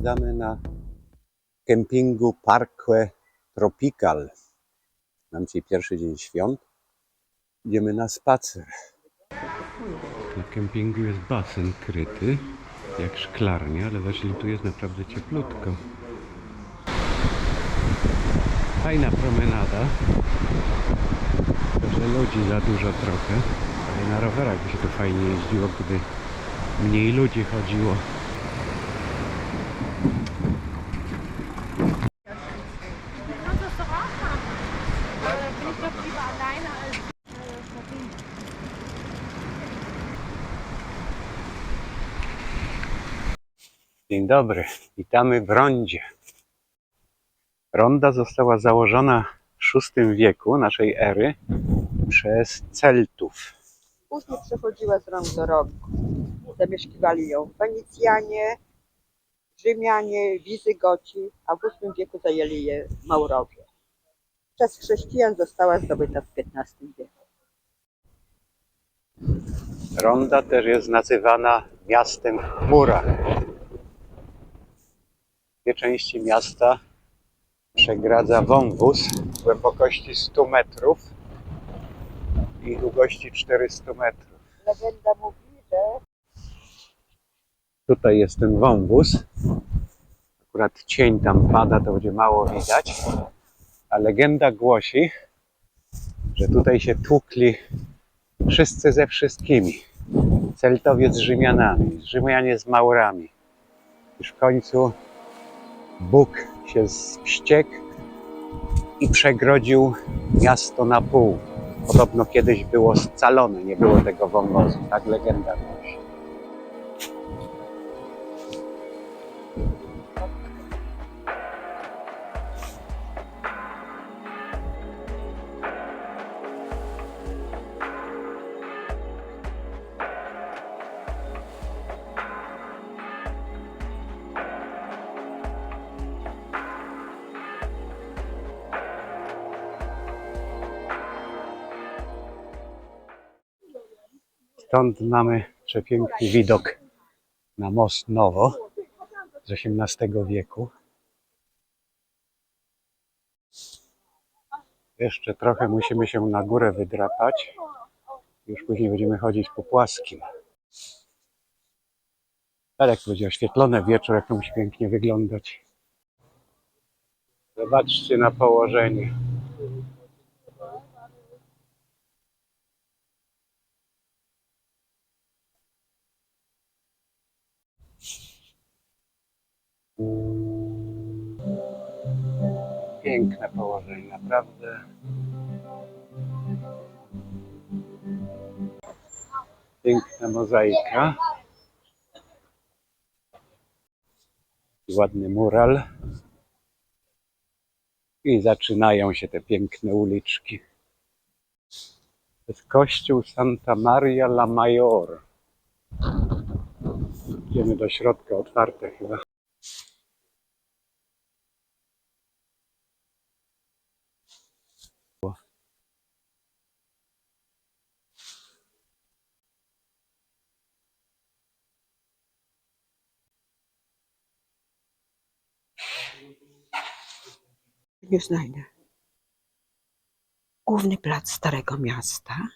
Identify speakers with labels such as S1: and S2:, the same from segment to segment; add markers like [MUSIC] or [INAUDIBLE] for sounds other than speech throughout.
S1: spędzamy na kempingu Parque Tropical. Mam dzisiaj pierwszy dzień świąt. Idziemy na spacer.
S2: Na kempingu jest basen kryty, jak szklarnia, ale weszli tu jest naprawdę cieplutko. Fajna promenada. Że ludzi za dużo trochę. Ale na rowerach by się tu fajnie jeździło, gdyby mniej ludzi chodziło.
S1: Dzień dobry, witamy w rondzie. Ronda została założona w VI wieku naszej ery przez Celtów.
S3: Później przechodziła z rąk do rąk. Zamieszkiwali ją Fenicjanie, Rzymianie, Wizygoci, a w VIII wieku zajęli je Maurowie. Przez chrześcijan została zdobyta w XV wieku.
S1: Ronda też jest nazywana miastem w murach. Dwie części miasta przegradza wąwóz głębokości 100 metrów i długości 400 metrów.
S3: Legenda mówi, że
S1: Tutaj jest ten wąwóz. Akurat cień tam pada, to będzie mało widać. A legenda głosi, że tutaj się tłukli wszyscy ze wszystkimi. Celtowie z Rzymianami, Rzymianie z Maurami. Już w końcu Bóg się wściekł i przegrodził miasto na pół. Podobno kiedyś było scalone, nie było tego wąwozu. Tak legenda głosi. Stąd mamy przepiękny widok na most Nowo z XVIII wieku. Jeszcze trochę musimy się na górę wydrapać. Już później będziemy chodzić po płaskim. Ale jak będzie oświetlone wieczór, jak to musi pięknie wyglądać. Zobaczcie na położenie. Piękne położenie, naprawdę. Piękna mozaika. Ładny mural. I zaczynają się te piękne uliczki. To jest kościół Santa Maria la Mayor. Idziemy do środka, otwarte chyba.
S3: Nie znajdę. Główny plac Starego Miasta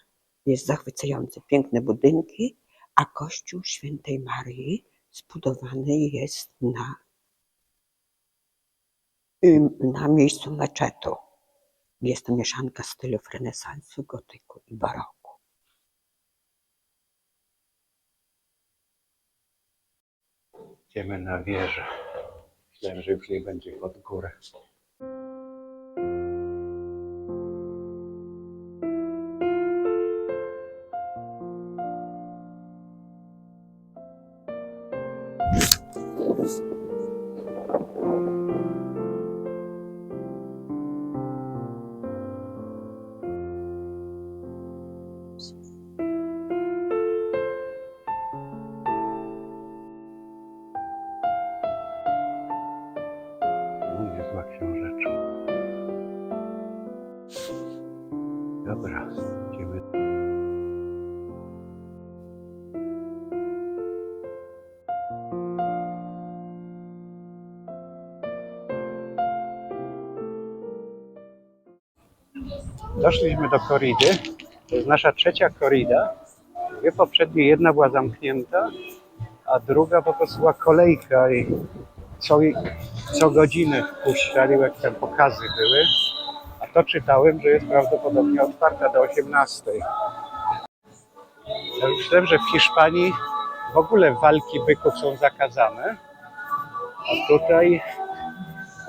S3: jest zachwycający. Piękne budynki, a kościół świętej Marii zbudowany jest na, na miejscu meczetu. Jest to mieszanka stylów renesansu, gotyku i baroku.
S1: Idziemy na wieżę. Myślałem, że już nie będzie pod górę. No Doszliśmy do koridy. To jest nasza trzecia korida. Dwie poprzednie, jedna była zamknięta, a druga po prostu była kolejka i co, co godzinę wpuszczali, jak tam pokazy były. A to czytałem, że jest prawdopodobnie otwarta do 18. Ja myślałem, że w Hiszpanii w ogóle walki byków są zakazane, a tutaj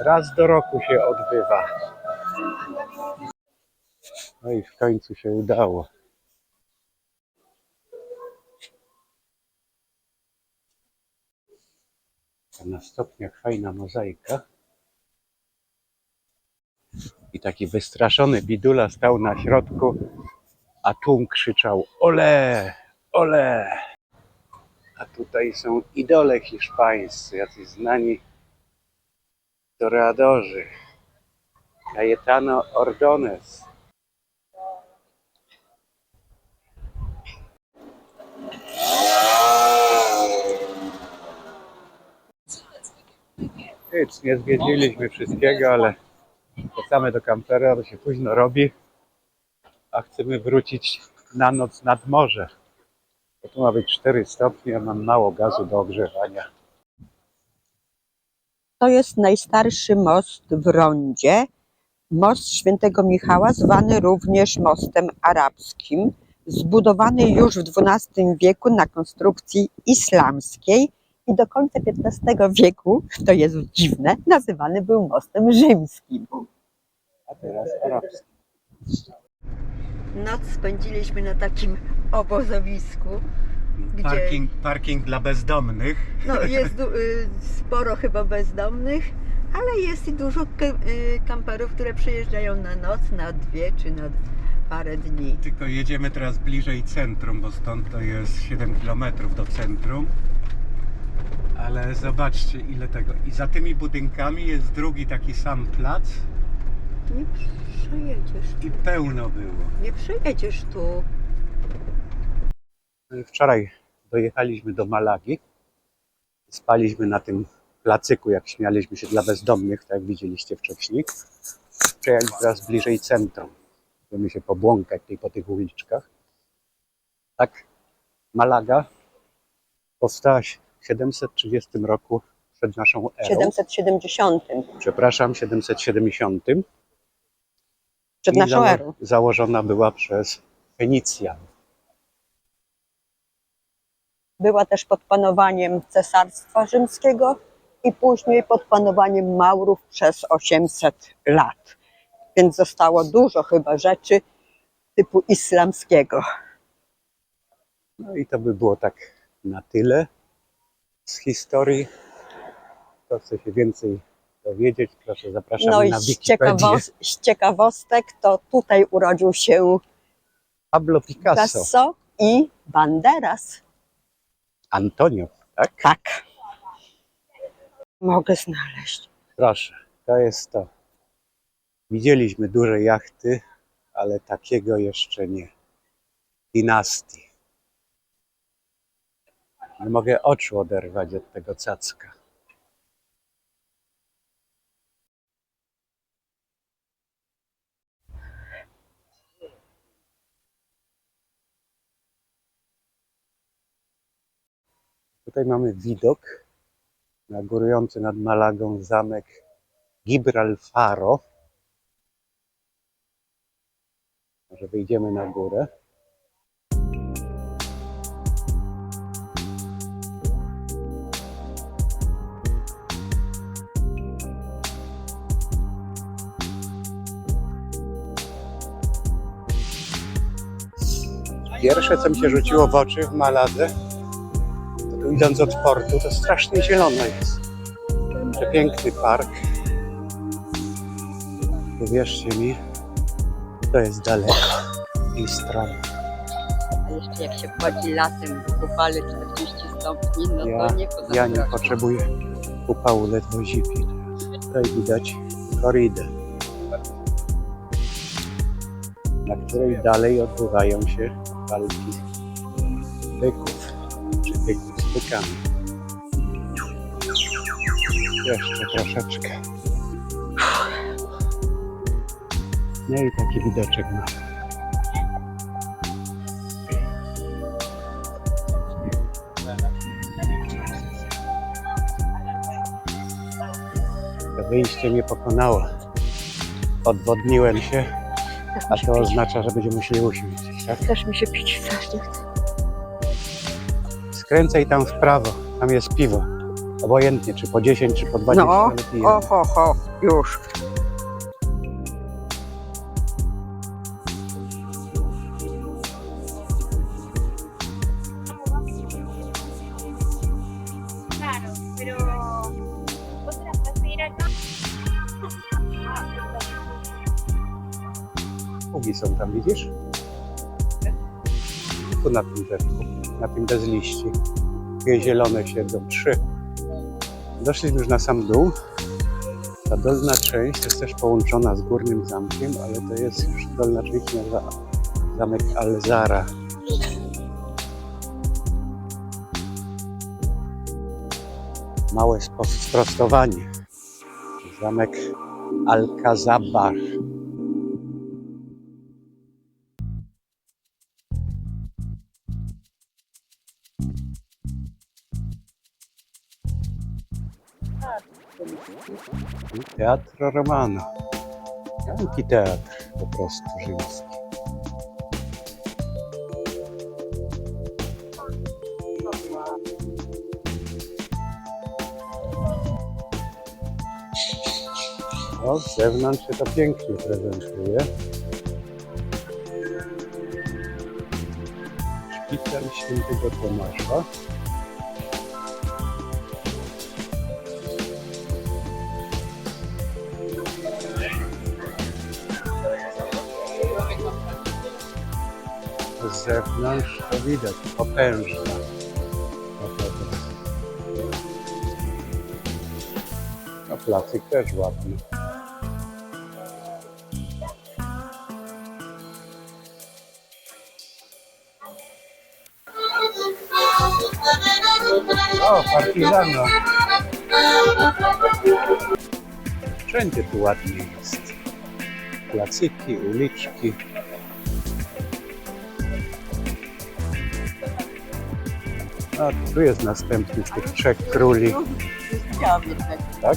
S1: raz do roku się odbywa. No i w końcu się udało. Na stopniach fajna mozaika. I taki wystraszony bidula stał na środku, a tłum krzyczał ole, ole. A tutaj są idole hiszpańscy, jacyś znani toreadorzy. Cayetano Ordonez. Nic, nie zwiedziliśmy wszystkiego, ale wracamy do kampera, bo się późno robi, a chcemy wrócić na noc nad morze. Bo tu ma być 4 stopnie, a mam mało gazu do ogrzewania.
S3: To jest najstarszy most w Rondzie. Most Świętego Michała, zwany również mostem arabskim, zbudowany już w XII wieku na konstrukcji islamskiej i do końca XV wieku, to jest dziwne, nazywany był mostem rzymskim.
S1: A teraz arabski.
S3: Noc spędziliśmy na takim obozowisku. Gdzie-
S1: Parking, parking dla bezdomnych.
S3: No, [LAUGHS] jest du- y, sporo chyba bezdomnych, ale jest i dużo ke- y, kamperów, które przyjeżdżają na noc, na dwie czy na parę dni.
S1: Tylko jedziemy teraz bliżej centrum, bo stąd to jest 7 km do centrum. Ale zobaczcie ile tego. I za tymi budynkami jest drugi taki sam plac
S3: Nie przejedziesz,
S1: i pełno było.
S3: nie przejedziesz tu.
S1: Wczoraj dojechaliśmy do Malagi. Spaliśmy na tym placyku, jak śmialiśmy się dla bezdomnych, tak jak widzieliście wcześniej. Przejechaliśmy teraz bliżej centrum. Chcemy się pobłąkać tutaj po tych uliczkach. Tak, Malaga powstała 730 roku przed naszą erą.
S3: 770
S1: Przepraszam, 770.
S3: przed
S1: I
S3: naszą
S1: zało-
S3: erą.
S1: Założona była przez Fenicjan.
S3: Była też pod panowaniem Cesarstwa Rzymskiego i później pod panowaniem Maurów przez 800 lat. Więc zostało dużo chyba rzeczy typu islamskiego.
S1: No i to by było tak na tyle z historii. Kto chce się więcej dowiedzieć, proszę zapraszam
S3: No i
S1: na
S3: z, ciekawos- z ciekawostek to tutaj urodził się
S1: Pablo Picasso,
S3: Picasso i Banderas.
S1: Antonio, tak?
S3: Tak. Mogę znaleźć.
S1: Proszę, to jest to. Widzieliśmy duże jachty, ale takiego jeszcze nie. Dynastii. Nie mogę oczu oderwać od tego cacka. Tutaj mamy widok na górujący nad Malagą zamek Gibralfaro. Może wyjdziemy na górę. Pierwsze, co mi się rzuciło w oczy w Maladze, to tu idąc od portu, to strasznie zielono jest. Przepiękny park. Uwierzcie mi, to jest daleko i stron.
S3: A jeszcze jak się wchodzi latem w upale 40 stopni, no
S1: Ja,
S3: to nie
S1: ja nie potrzebuję upału, ledwo zipie. Tutaj widać koridę, na której dalej odbywają się walki byków, czy byków z bykami. Jeszcze troszeczkę. No i taki widoczek ma. To wyjście mnie pokonało. Odwodniłem się, a to oznacza, że będziemy musieli uśmieć, tak?
S3: Też mi się pić strasznie chce.
S1: Skręcaj tam w prawo, tam jest piwo. Obojętnie, czy po 10, czy po 20,
S3: No,
S1: pijemy.
S3: o, ho, ho, już.
S4: Claro, pero vos te la puedes pedir acá.
S1: Pługi są tam, widzisz? Na tym drzewku, na tym bez liści. Dwie zielone siedzą, trzy. Doszliśmy już na sam dół. Ta dolna część jest też połączona z górnym zamkiem, ale to jest już dolna część nazywa zamek Alzara. Małe sprostowanie. Zamek Alcazaba. Teatro Romano. Wielki teatr po prostu rzymski. O, z zewnątrz się to pięknie prezentuje. Szpital Świętego Tomasza. Z zewnątrz to widać potężna. A placyk też ładny. O, partizano. Wszędzie tu ładnie jest. Placyki, uliczki. A tu jest następny z tych trzech króli,
S3: Widziałam jednego.
S1: tak?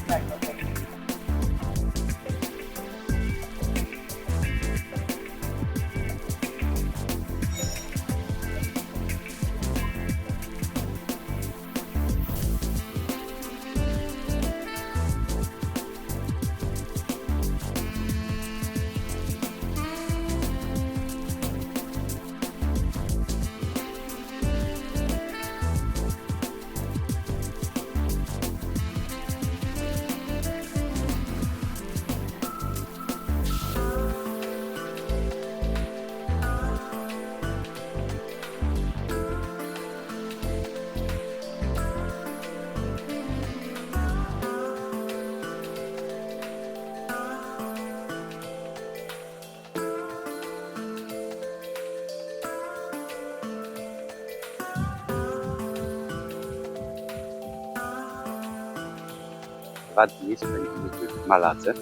S1: Dwa dni spędziliśmy w Maladze.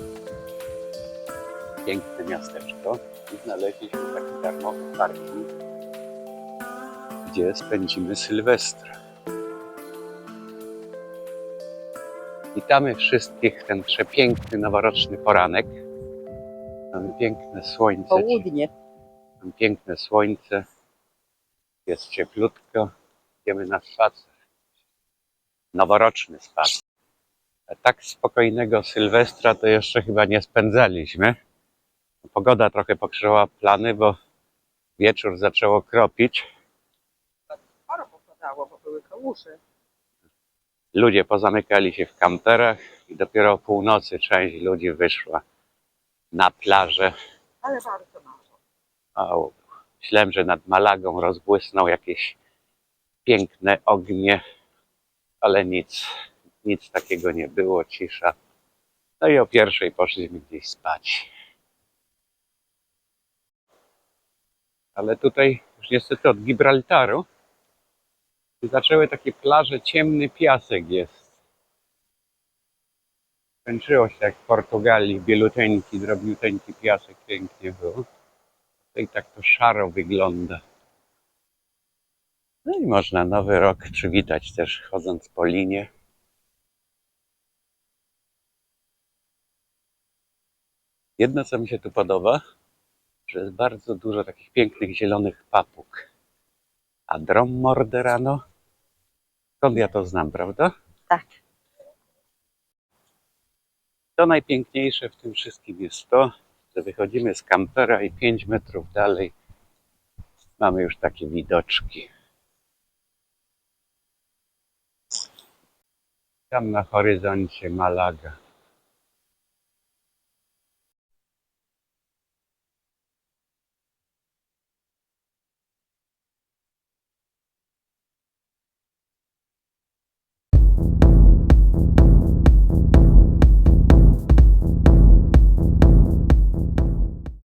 S1: Piękne miasteczko. I znaleźliśmy taki darmowy parking, gdzie spędzimy Sylwestra. Witamy wszystkich ten przepiękny noworoczny poranek. Mamy piękne słońce.
S3: Południe.
S1: Mam piękne słońce, jest cieplutko, idziemy na spacer. Noworoczny spacer. A tak spokojnego Sylwestra to jeszcze chyba nie spędzaliśmy. Pogoda trochę pokrzyżowała plany, bo wieczór zaczęło kropić.
S3: Sporo popadało, bo były kałuże.
S1: Ludzie pozamykali się w kamperach i dopiero o północy część ludzi wyszła na plażę.
S3: Ale bardzo mało.
S1: O, myślałem, że nad Malagą rozbłysną jakieś piękne ognie, ale nic, nic takiego nie było, cisza. No i o pierwszej poszliśmy gdzieś spać. Ale tutaj już niestety od Gibraltaru zaczęły takie plaże, ciemny piasek jest. Skończyło się jak w Portugalii, bieluteńki, drobiuteńki piasek, pięknie było. Tutaj tak to szaro wygląda. No i można nowy rok przywitać też chodząc po linie. Jedno, co mi się tu podoba, że jest bardzo dużo takich pięknych zielonych papug. A drom morderano, skąd ja to znam, prawda?
S3: Tak.
S1: To najpiękniejsze w tym wszystkim jest to, że wychodzimy z kampera i 5 metrów dalej mamy już takie widoczki. Tam na horyzoncie Malaga.